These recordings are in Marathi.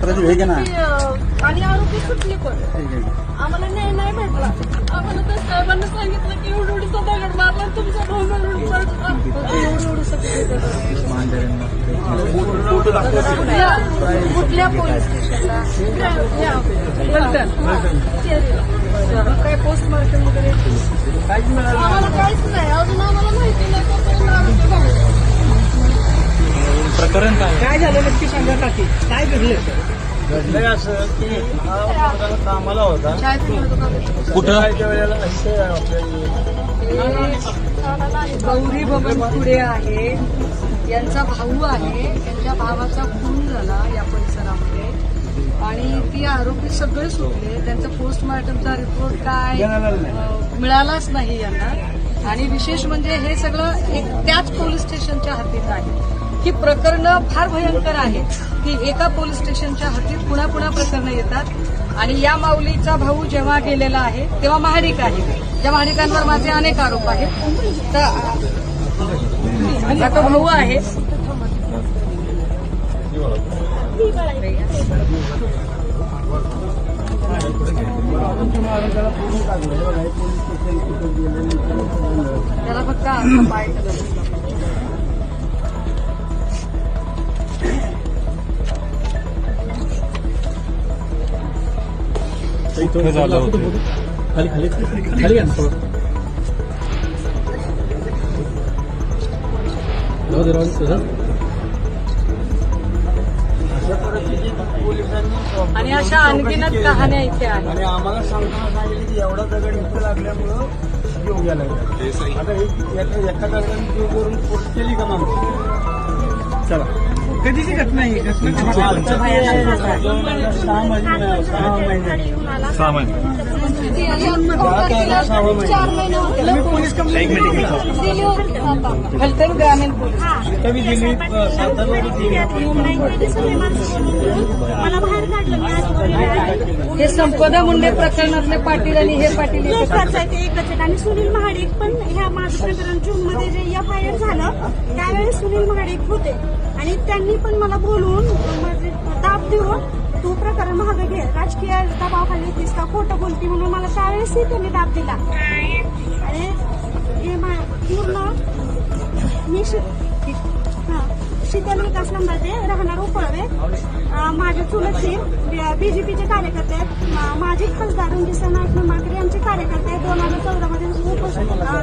प्रदीप हे घे ना आणि आरोपी सुटली पण ठीक आहे आम्हाला न्याय नाही भेटला आम्हाला त्या साहेबांनी सांगितलं की एवढं एवढं दगड मारला आणि तुमच्या भाऊ कुठल्या पोलीस स्टेशनला काय पोस्टमार्टम वगैरे काहीच प्रकरण काय काय झालं नक्की सांगा काकी? काय घडलं? घडलंय असं की हा मुलगा कामाला होता. कुठं? त्या वेळेला असे आपल्या गौरी बबन पुढे आहे. यांचा भाऊ आहे. यांच्या भावाचा खून झाला या परिसरामध्ये. आणि ती आरोपी सगळे सुटले. त्यांचा पोस्टमार्टमचा रिपोर्ट काय अं, मिळालाच नाही यांना. आणि विशेष म्हणजे हे सगळं एक त्याच पोलीस स्टेशनच्या हद्दीत आहे. ही प्रकरणं फार भयंकर आहेत की एका पोलीस स्टेशनच्या हद्दीत पुन्हा पुन्हा प्रकरणं येतात. आणि या माऊलीचा भाऊ जेव्हा गेलेला आहे तेव्हा महाडिक आहे. त्या महाडिकांवर माझे अनेक आरोप आहेत. तर तो भाऊ आहे. त्याला फक्त आता पाय झालं होतं. खाली खाली खाली दे, राहू आणि अशा आणखीनच कहाण्या इथे आहेत. आणि आम्हाला सांगताना सांगितलं की एवढा दगड इथं लागल्यामुळं जीव गेला आता हे एका एका दगडाने जीव करून केली का माणूस? चला. कधीची घटना ही घटना आहे? ते सहा महिने. चार महिने होते. फलटण ग्रामीण. हे. संपदा मुंडे प्रकरणातले पाटील आणि हे पाटील एकच आहेत आणि सुनील महाडिक पण ह्या माझं प्रकरण जून मध्ये जे एफ आय आर झालं त्यावेळेस सुनील महाडिक होते. आणि त्यांनी पण मला बोलवून म्हणजे दाब देऊन तू प्रकरण महाग घे. राजकीय दबावाखाली का? खोटं बोलती म्हणून मला त्यावेळेसही त्यांनी दाब दिला. आणि हे पूर्ण मी शि- हा, शीतल विकास नंबरचे राहणार उपळवे अं, माझे चुलतचे बीजेपीचे कार्यकर्ते आहेत. मा- खासदार रणजित नाईक निंबाळकर यांचे कार्यकर्ते दोन हजार चौदा मध्ये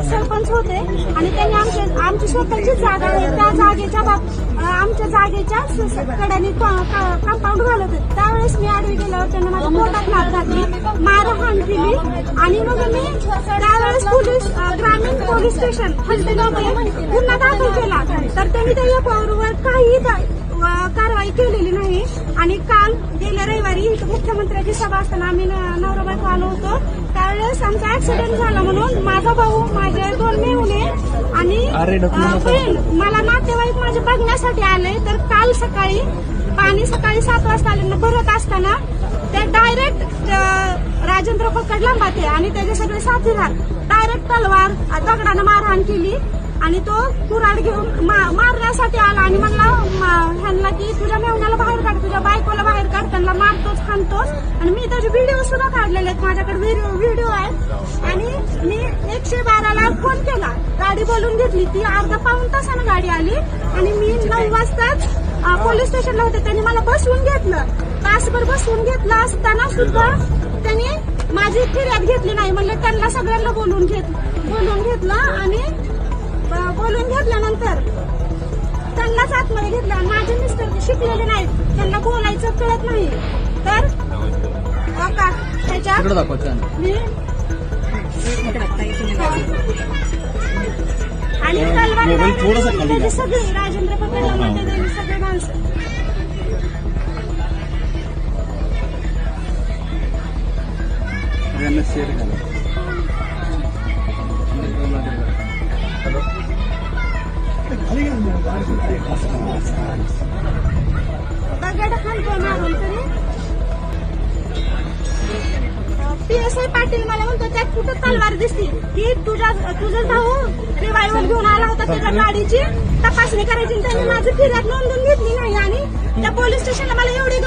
सरपंच होते. आणि त्यांनी आमच्या आमची स्वतःची जागा आहे. त्या जागेच्या बाब आमच्या जागेच्या स- कड्याने कंपाऊंड घालत होते. त्यावेळेस मी आडवी गेल्यावर त्यांना माझ्या पोटात मार घातली. मारहाण केली. आणि मग मी त्यावेळेस पोलीस अं, ग्रामीण पोलीस स्टेशन हल्दीगावमध्ये गुन्हा दाखल केला. तर त्यांनी त्या एफआयआरवर काही कारवाई केलेली नाही. आणि काल गेल्या रविवारी मुख्यमंत्र्याची सभा असताना आम्ही न- नवरा बायको आलो होतो. त्यावेळेस आमचा ऍक्सिडेंट झाला म्हणून माझा भाऊ माझे दोन मेहुणे आणि बहीण मला नातेवाईक माझे बघण्यासाठी आले. तर काल सकाळी पाणी सकाळी सात वाजता आले भरत असताना ते डायरेक्ट राजेंद्र फकड लांबाते आणि त्याचे सगळे साथीदार डायरेक्ट तलवार दगडानं मारहाण केली. आणि तो कुराड घेऊन मा- मारण्यासाठी आला आणि म्हणला ह्यांना की तुझ्या मेहण्याला बाहेर काढ तुझ्या बायकोला बाहेर काढ त्यांना मारतोच खाणतोच आणि मी त्याचे व्हिडिओ सुद्धा काढलेले आहेत. माझ्याकडे व्हिडिओ व्हिडिओ आहे आणि मी एकशे बाराला फोन केला. गाडी बोलून घेतली. ती अर्धा पाऊन तासानं गाडी आली. आणि मी नऊ वाजताच पोलीस स्टेशनला होते. त्यांनी मला बसवून घेतलं. तासभर बसवून घेतलं असताना सुद्धा माझी फिर्याद घेतली नाही. म्हणलं त्यांना सगळ्यांना बोलून घेत बोलून घेतलं आणि बोलून घेतल्यानंतर त्यांनाच आतमध्ये घेतलं. माझे मिस्टर शिकलेले नाहीत त्यांना बोलायचं कळत नाही. तर. मी आणि. सगळे राजेंद्र त्यांनी सगळे माणसं. यांना शेअर करा. दगड खालतो मारून तरी पी एस आय पाटील मला म्हणतो त्यात कुठं तलवार दिसती? की तुझा तुझा भाऊ रिवायवल घेऊन आला होता त्याच्या गाडीची. तपासणी करायची आणि त्यांनी माझी फिर्याद नोंदवून घेतली नाही. आणि त्या पोलीस स्टेशनला मला एवढी